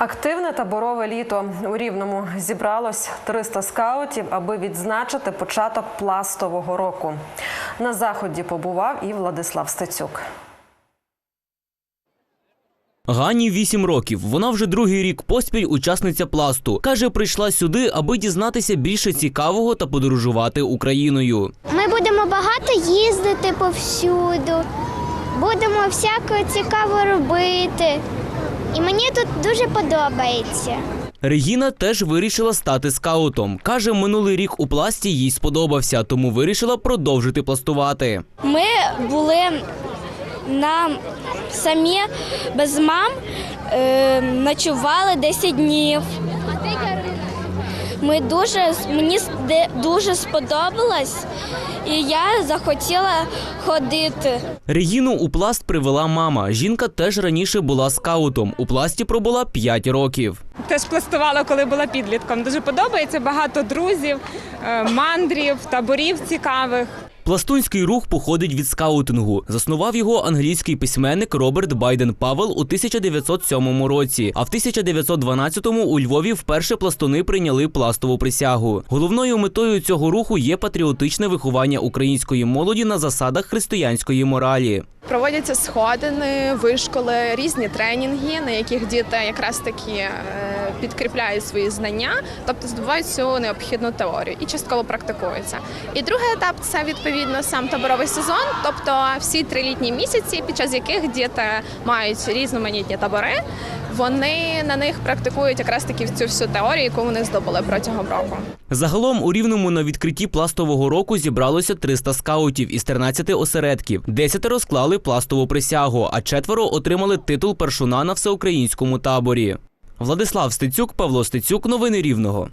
Активне таборове літо у Рівному зібралось 300 скаутів, аби відзначити початок пластового року. На заході побував і Владислав Стецюк. Гані 8 років. Вона вже другий рік поспіль учасниця пласту. Каже, прийшла сюди, аби дізнатися більше цікавого та подорожувати Україною. Ми будемо багато їздити повсюду, будемо всяке цікаво робити. І мені тут дуже подобається. Регіна теж вирішила стати скаутом. Каже, минулий рік у пласті їй сподобався, тому вирішила продовжити пластувати. Ми були на самі без мам, е, ночували 10 днів. Ми дуже, мені дуже сподобалось, і я захотіла ходити. Регіну у пласт привела мама. Жінка теж раніше була скаутом. У пласті пробула 5 років. Теж пластувала, коли була підлітком. Дуже подобається багато друзів, е, мандрів, таборів цікавих. Пластунський рух походить від скаутингу. Заснував його англійський письменник Роберт Байден Павел у 1907 році. А в 1912-му у Львові вперше пластуни прийняли пластову присягу. Головною метою цього руху є патріотичне виховання української молоді на засадах християнської моралі. Проводяться сходини, вишколи, різні тренінги, на яких діти якраз таки е, підкріпляють свої знання, тобто здобувають цю необхідну теорію і частково практикуються. І другий етап це відповідно сам таборовий сезон, тобто всі три літні місяці, під час яких діти мають різноманітні табори. Вони на них практикують якраз таки цю всю теорію, яку вони здобули протягом року. Загалом у Рівному на відкритті пластового року зібралося 300 скаутів із 13 осередків. Десятеро склали пластову присягу, а четверо отримали титул першуна на всеукраїнському таборі. Владислав Стецюк, Павло Стецюк. Новини Рівного.